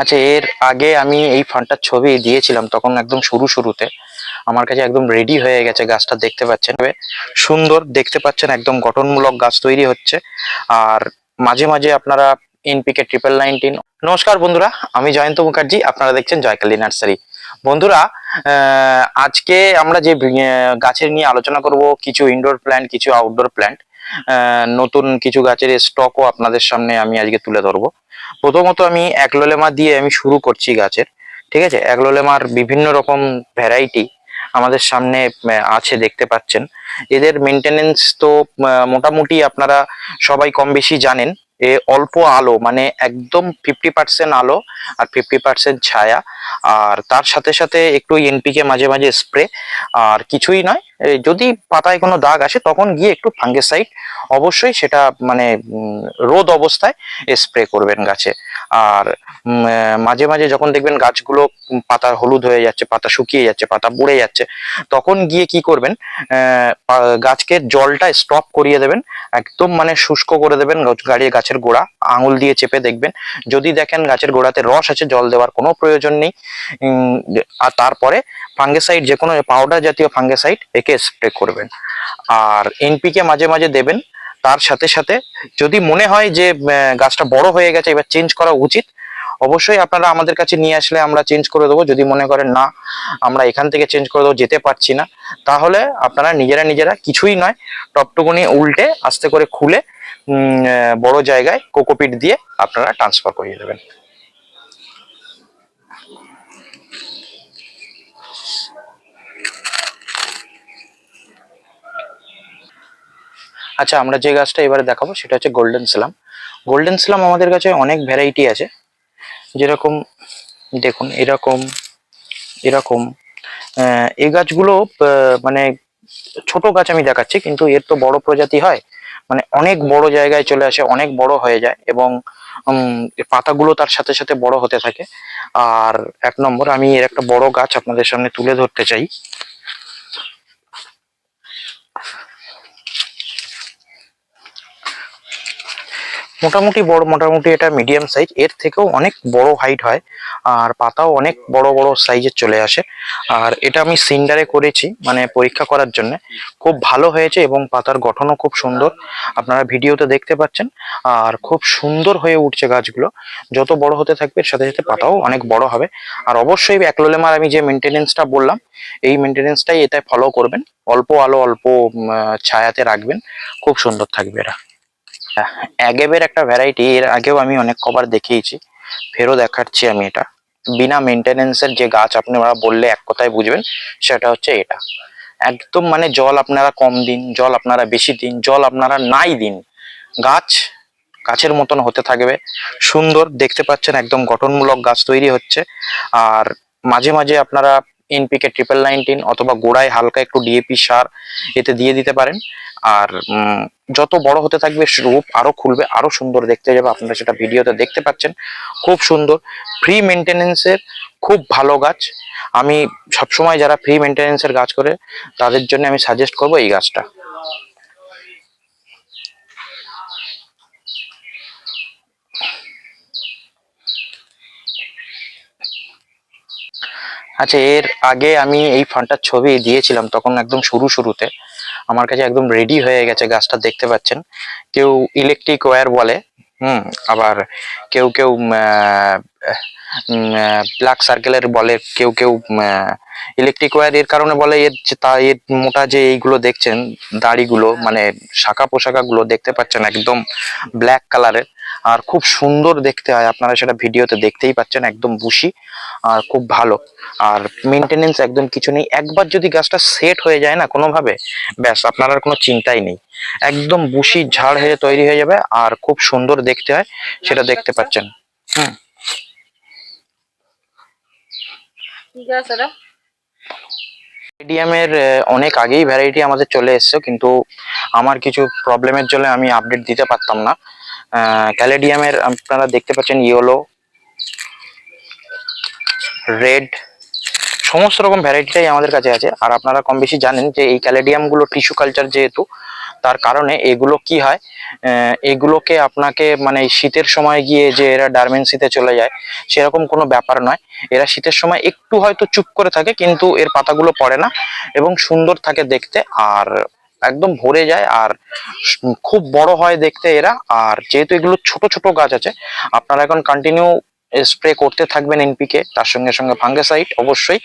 আচ্ছা এর আগে আমি এই ফান্ডটার ছবি দিয়েছিলাম তখন একদম শুরু শুরুতে। আমার কাছে একদম রেডি হয়ে গেছে গাছটা দেখতে পাচ্ছেন। সুন্দর দেখতে পাচ্ছেন, একদম গঠনমূলক গাছ তৈরি হচ্ছে। আর মাঝে মাঝে আপনারা এনপিকে ট্রিপল নাইনটিন নমস্কার বন্ধুরা, আমি জয়ন্ত মুখার্জি, আপনারা দেখছেন জয়কালী নার্সারি। বন্ধুরা আজকে আমরা যে গাছের নিয়ে আলোচনা করব, কিছু ইনডোর প্ল্যান্ট কিছু আউটডোর প্ল্যান্ট নতুন কিছু গাছের স্টকও আপনাদের সামনে আমি আজকে তুলে ধরবো। প্রথমত আমি একলোলেমা দিয়ে আমি শুরু করছি গাছের, ঠিক আছে? একলোলেমার বিভিন্ন রকম ভ্যারাইটি আমাদের সামনে আছে, দেখতে পাচ্ছেন। এদের মেনটেনেন্স তো মোটামুটি আপনারা সবাই কম বেশি জানেন। এ অল্প আলো মানে একদম ফিফটি পার্সেন্ট আলো আর ফিফটি পার্সেন্ট ছায়া। আর তার সাথে সাথে একটু এনপিকে মাঝে মাঝে স্প্রে আর কিছুই নয় যদি পাতায় কোনো দাগ আসে, তখন গিয়ে একটু ফাঙ্গিসাইড অবশ্যই সেটা মানে রোদ অবস্থায় স্প্রে করবেন গাছে। আর মাঝে মাঝে যখন দেখবেন গাছগুলো পাতা হলুদ হয়ে যাচ্ছে, পাতা শুকিয়ে যাচ্ছে, পাতা পড়ে যাচ্ছে, তখন গিয়ে কি করবেন গাছকে জলটা স্টপ করিয়ে দেবেন, একদম মানে শুষ্ক করে দেবেন গাড়িয়ে গাছের গোড়া, আঙুল দিয়ে চেপে দেখবেন। যদি দেখেন গাছের গোড়াতে রস আছে, জল দেওয়ার কোনো প্রয়োজন নেই আর তারপরে ফাঙ্গিসাইড, যে কোনো পাউডার জাতীয় ফাঙ্গিসাইড একে স্প্রে করবেন। আর এনপিকে মাঝে মাঝে দেবেন। তার সাথে সাথে যদি মনে হয় যে গাছটা বড় হয়ে গেছে, এবার চেঞ্জ করা উচিত। অবশ্যই আপনারা আমাদের কাছে নিয়ে আসলে আমরা চেঞ্জ করে দেবো। যদি মনে করেন, না, আমরা এখান থেকে চেঞ্জ করে দেবো, যেতে পারছি না, তাহলে আপনারা নিজেরা নিজেরা কিছুই নয়, টপটুকুনি উল্টে আস্তে করে খুলে বড় জায়গায় কোকোপিট দিয়ে আপনারা ট্রান্সফার করিয়ে দেবেন। আচ্ছা আমরা যে গাছটা এবারে দেখাবো সেটা হচ্ছে গোল্ডেন স্লাম গোল্ডেন স্লাম আমাদের কাছে অনেক ভ্যারাইটি আছে। যেরকম, দেখুন, এরকম এরকম। এই গাছগুলো মানে ছোট গাছ আমি দেখাচ্ছি, কিন্তু এর তো বড় প্রজাতি হয়। মানে অনেক বড় জায়গায় চলে আসে, অনেক বড় হয়ে যায় এবং পাতাগুলো তার সাথে সাথে বড় হতে থাকে। আর এক নম্বর, আমি এর একটা বড় গাছ আপনাদের সামনে তুলে ধরতে চাই। মোটামুটি বড়, মোটামুটি এটা মিডিয়াম সাইজ এর থেকেও অনেক বড় হাইট হয়, আর পাতাও অনেক বড় বড় সাইজের চলে আসে। আর এটা আমি সিন্ডারে করেছি মানে পরীক্ষা করার জন্য। খুব ভালো হয়েছে এবং পাতার গঠনও খুব সুন্দর। আপনারা ভিডিওতে দেখতে পাচ্ছেন, আর খুব সুন্দর হয়ে উঠছে গাছগুলো। যত বড় হতে থাকবে, এর সাথে সাথে পাতাও অনেক বড় হবে। আর অবশ্যই অ্যাক্লোলেমার আমি যে মেনটেনেন্সটা বললাম, এই মেনটেনেন্সটাই এটাই ফলো করবেন। অল্প আলো, অল্প ছায়াতে রাখবেন। খুব সুন্দর থাকবে এরা। অ্যাগেবের একটা ভ্যারাইটি এর আগেও আমি অনেক কবার দেখিয়েছি। ফেরও দেখাচ্ছি আমি এটা। বিনা মেনটেনেন্সের যে গাছ আপনারা বললে এক কথায় বুঝবেন, সেটা হচ্ছে এটা। একদম মানে জল আপনারা কম দিন, জল আপনারা বেশি দিন, জল আপনারা নাই দিন। গাছ গাছের মতন হতে থাকবে। সুন্দর, দেখতে পাচ্ছেন একদম গঠনমূলক গাছ তৈরি হচ্ছে। আর মাঝে মাঝে আপনারা এনপিকে ট্রিপল নাইনটিন অথবা গোড়ায় হালকা একটু ডিএপি সার এতে দিয়ে দিতে পারেন। আর যত বড় হতে থাকবে রূপ আরও খুলবে আরও সুন্দর দেখতে যাবে। আপনারা সেটা ভিডিওতে দেখতে পাচ্ছেন। খুব সুন্দর। ফ্রি মেনটেনেন্সের খুব ভালো গাছ। আমি সবসময় যারা ফ্রি মেনটেনেন্সের গাছ করে, তাদের জন্য আমি সাজেস্ট করব এই গাছটা। আচ্ছা এর আগে আমি এই ফান্ডটার ছবি দিয়েছিলাম তখন একদম শুরু শুরুতে। আমার কাছে একদম রেডি হয়ে গেছে গাছটা দেখতে পাচ্ছেন। কেউ ইলেকট্রিক ওয়্যার বলে, হুম, আবার কেউ কেউ ব্ল্যাক সার্কেলের বলে, কেউ কেউ ইলেকট্রিক ওয়্যার এর কারণে বলে, এর তা, এর মোটা যে এইগুলো দেখছেন, দাড়িগুলো মানে শাখা পোশাকাগুলো দেখতে পাচ্ছেন একদম ব্ল্যাক কালারের আর খুব সুন্দর দেখতে হয়। আপনারা সেটা ভিডিওতে দেখতেই পাচ্ছেন একদম বুশি আর খুব ভালো। আর মেনটেনেন্স একদম কিছু নেই। একবার যদি গাছটা সেট হয়ে যায় না কোনোভাবে ব্যাস আপনার আর কোনো চিন্তাই নেই। একদম বুশি ঝাড় হয়ে তৈরি হয়ে যাবে আর খুব সুন্দর দেখতে হয় সেটা দেখতে পাচ্ছেন। হুম। মিডিয়ামের অনেক আগেই ভ্যারাইটি আমাদের চলে এসছে কিন্তু আমার কিছু প্রবলেমের জন্য আমি আপডেট দিতে পারতাম না। ক্যালেডিয়ামের আপনারা দেখতে পাচ্ছেন ইয়েলো রেড সমস্ত রকম ভ্যারাইটিটাই আমাদের কাছে আছে। আর আপনারা কম বেশি জানেন যে এই ক্যালেডিয়ামগুলো টিস্যু কালচার যেহেতু, তার কারণে এগুলো কি হয় এগুলোকে আপনাকে মানে শীতের সময় গিয়ে যে এরা ডারমেন্সিতে চলে যায়, সেরকম কোনো ব্যাপার নয়। এরা শীতের সময় একটু হয়তো চুপ করে থাকে, কিন্তু এর পাতাগুলো পড়ে না এবং সুন্দর থাকে দেখতে। আর একদম ভরে যায় আর খুব বড় হয় দেখতে এরা। আর যেহেতু এগুলো ছোট ছোট গাছ আছে, আপনারা এখন কন্টিনিউ স্প্রে করতে থাকবেন এনপিকে তার সঙ্গে সঙ্গে ফাঙ্গেসাইড অবশ্যই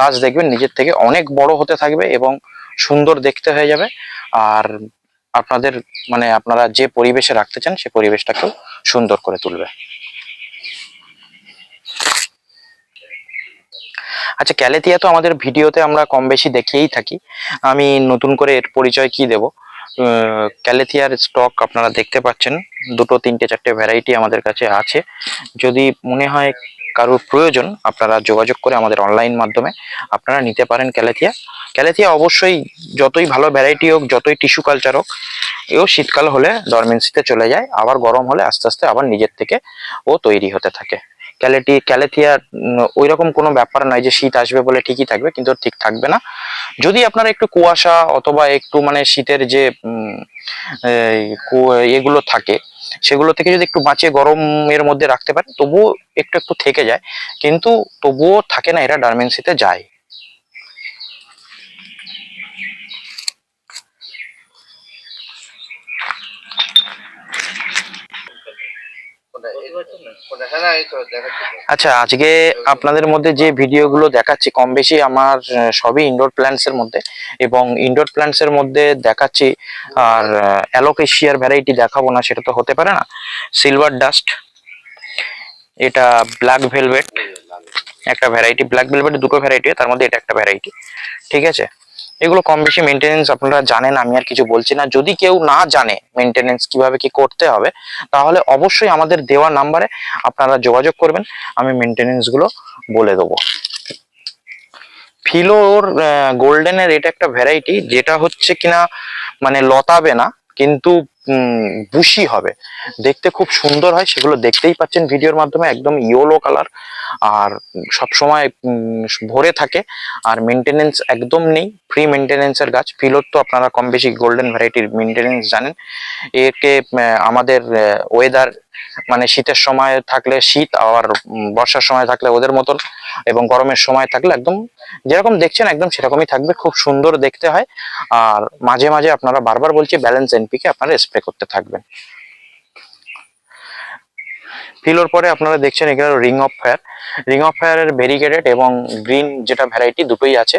গাছ দেখবেন, নিজের থেকে অনেক বড় হতে থাকবে এবং সুন্দর দেখতে হয়ে যাবে। আর আপনাদের মানে আপনারা যে পরিবেশে রাখতে চান, সে পরিবেশটাকেও সুন্দর করে তুলবে। আচ্ছা ক্যালেথিয়া তো আমাদের ভিডিওতে আমরা কম বেশি দেখিয়েই থাকি। আমি নতুন করে এর পরিচয় কি দেব? ক্যালেথিয়ার স্টক আপনারা দেখতে পাচ্ছেন। দুটো, তিনটে, চারটে ভ্যারাইটি আমাদের কাছে আছে। যদি মনে হয় কারোর প্রয়োজন, আপনারা যোগাযোগ করে আমাদের অনলাইন মাধ্যমে আপনারা নিতে পারেন ক্যালেথিয়া। ক্যালেথিয়া অবশ্যই যতই ভালো ভ্যারাইটি হোক, যতই টিস্যু কালচার হোক, এও শীতকাল হলে ডরমেন্সিতে চলে যায়, আবার গরম হলে আস্তে আস্তে আবার নিজের থেকে ও তৈরি হতে থাকে। ক্যালেটি, ক্যালেথিয়া ওই রকম কোনো ব্যাপার নয় যে শীত আসবে বলে ঠিকই থাকবে, কিন্তু ঠিক থাকবে না। যদি আপনার একটু কুয়াশা অথবা একটু মানে শীতের যে এগুলো থাকে, সেগুলো থেকে যদি একটু বাঁচিয়ে গরমের মধ্যে রাখতে পারেন, তবুও একটু একটু থেকে যায়। কিন্তু তবুও থাকে না, এরা ডারমেন্সিতে যায়। আচ্ছা আজকে আপনাদের মধ্যে যে ভিডিওগুলো দেখাচ্ছি কম বেশি আমার সবই ইনডোর প্ল্যান্টস এর মধ্যে এবং ইনডোর প্ল্যান্টস এর মধ্যে দেখাচ্ছি আর অ্যালোকেশিয়ার ভ্যারাইটি দেখাবো না সেটা তো হতে পারে না। সিলভার ডাস্ট এটা ব্ল্যাক ভেলভেট একটা ভ্যারাইটি ব্ল্যাক ভেলভেট দুটো ভ্যারাইটি তার মধ্যে এটা একটা ভ্যারাইটি ঠিক আছে? এগুলো কম বেশি মেনটেনেন্স আপনারা জানেন, আমি আর কিছু বলছি না। যদি কেউ না জানে মেনটেনেন্স কীভাবে কি করতে হবে, তাহলে অবশ্যই আমাদের দেওয়া নাম্বারে আপনারা যোগাযোগ করবেন, আমি মেনটেনেন্সগুলো বলে দেবো। ফিলোর গোল্ডেনের এটা একটা ভ্যারাইটি যেটা হচ্ছে কিনা মানে লতাবে না, কিন্তু বুশি হবে। দেখতে খুব সুন্দর হয়, সেগুলো দেখতেই পাচ্ছেন ভিডিওর মাধ্যমে, একদম ইয়েলো কালার আর সব সময় ভরে থাকে, আর মেনটেনেন্স একদম নেই ফ্রি মেনটেনেন্সের গাছ। ফিলোর তো আপনারা কম বেশি গোল্ডেন ভ্যারাইটির মেনটেনেন্স জানেন। একে আমাদের ওয়েদার মানে শীতের সময় থাকলে শীত আর বর্ষার সময় থাকলে ওদের মতন, এবং গরমের সময় থাকলে একদম, যেরকম দেখছেন একদম সেরকমই থাকবে। খুব সুন্দর দেখতে হয়। আর মাঝে মাঝে আপনারা বারবার বলছি ব্যালেন্স এনপিকে আপনারা স্প্রে করতে থাকবেন। ফিলোর পরে আপনারা দেখছেন এখানে ring of fire ring of ফায়ারের ভেরিগেটেড এবং গ্রিন যেটা ভ্যারাইটি দুটোই আছে।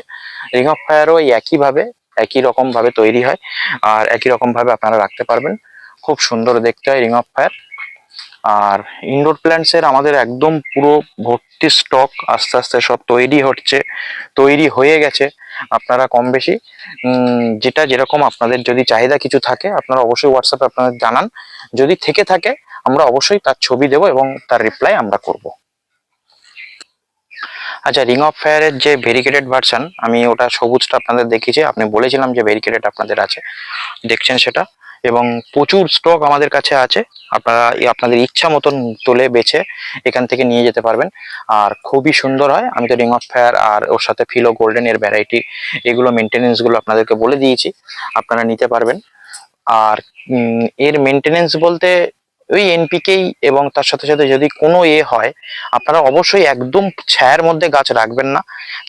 রিং অফ ফায়ারও একইভাবে, একই রকম ভাবে তৈরি হয় আর একই রকম ভাবে আপনারা রাখতে পারবেন। খুব সুন্দর দেখতে হয় রিং অফ ফায়ার আর ইনডোর প্ল্যান্টস এর আমাদের একদম পুরো ভর্তি স্টক আস্তে আস্তে সব তৈরি হচ্ছে, তৈরি হয়ে গেছে। আপনারা কম বেশি যেটা যেরকম আপনাদের যদি চাহিদা কিছু থাকে, আপনারা অবশ্যই হোয়াটসঅ্যাপে আপনাদের জানান। যদি থেকে থাকে, আমরা অবশ্যই তার ছবি দেব এবং তার রিপ্লাই আমরা করব। আচ্ছা রিং অফ ফায়ারের যে ভেরিকেটেড ভার্সান আমি ওটা সবুজটা আপনাদের দেখিয়েছি। আপনি বলেছিলাম যে ভেরিকেটেড আপনাদের আছে। দেখছেন সেটা? এবং প্রচুর স্টক আমাদের কাছে আছে। আপনারা আপনাদের ইচ্ছা মতন তোলে বেছে এখান থেকে নিয়ে যেতে পারবেন। আর খুবই সুন্দর হয়। আমি তো রিং অফ ফায়ার আর ওর সাথে ফিলো গোল্ডেন এর ভ্যারাইটি এগুলো মেনটেনেন্সগুলো আপনাদেরকে বলে দিয়েছি। আপনারা নিতে পারবেন। আর এর মেনটেনেন্স বলতে ওই এনপিকেই এবং তার সাথে সাথে যদি কোনো এ হয়, আপনারা অবশ্যই একদম ছায়ার মধ্যে গাছ রাখবেন না।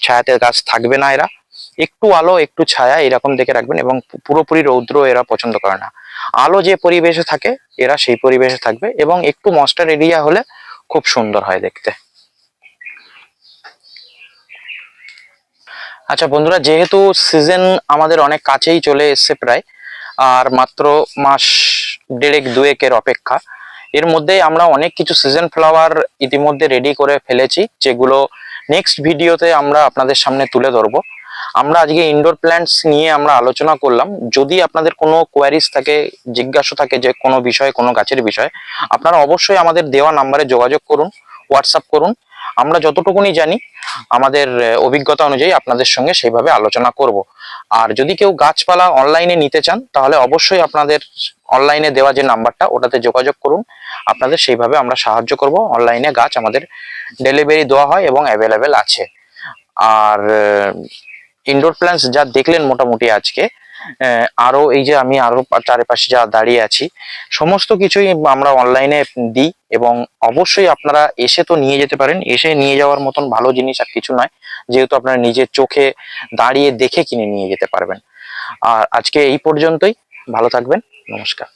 ছায়াতে গাছ থাকবে না এরা। একটু আলো, একটু ছায়া এরকম দেখে রাখবেন এবং পুরোপুরি রৌদ্র এরা পছন্দ করে না। আলো যে পরিবেশে থাকে, এরা সেই পরিবেশে থাকবে এবং একটু মস্টার এরিয়া হলে খুব সুন্দর হয় দেখতে। আচ্ছা বন্ধুরা, যেহেতু সিজন আমাদের অনেক কাছেই চলে এসছে প্রায়, আর মাত্র মাস দেড়েক, দুয়েকের অপেক্ষা, এর মধ্যে আমরা অনেক কিছু সিজন ফ্লাওয়ার ইতিমধ্যে রেডি করে ফেলেছি, যেগুলো নেক্সট ভিডিওতে আমরা আপনাদের সামনে তুলে ধরবো। আমরা আজকে ইনডোর প্ল্যান্টস নিয়ে আমরা আলোচনা করলাম। যদি আপনাদের কোনো কোয়ারিজ থাকে, জিজ্ঞাসা থাকে যে কোনো বিষয়ে, কোনো গাছের বিষয়ে, আপনারা অবশ্যই আমাদের দেওয়া নাম্বারে যোগাযোগ করুন হোয়াটসঅ্যাপ করুন। আমরা যতটুকুনি জানি, আমাদের অভিজ্ঞতা অনুযায়ী আপনাদের সঙ্গে সেইভাবে আলোচনা করব। আর যদি কেউ গাছপালা অনলাইনে নিতে চান, তাহলে অবশ্যই আপনাদের অনলাইনে দেওয়া যে নাম্বারটা ওটাতে যোগাযোগ করুন। আপনাদের সেইভাবে আমরা সাহায্য করব। অনলাইনে গাছ আমাদের ডেলিভারি দেওয়া হয় এবং অ্যাভেলেবেল আছে। আর ইনডোর প্ল্যান্টস যা দেখলেন মোটামুটি আজকে আহ, আরও এই যে আমি আরও পা- চারিপাশে যা দাঁড়িয়ে আছি সমস্ত কিছুই আমরা অনলাইনে দিই এবং অবশ্যই আপনারা এসে তো নিয়ে যেতে পারেন এসে নিয়ে যাওয়ার মতন ভালো জিনিস আর কিছু নয় যেহেতু আপনারা নিজের চোখে দাঁড়িয়ে দেখে কিনে নিয়ে যেতে পারবেন। আর আজকে এই পর্যন্তই ভালো থাকবেন নমস্কার।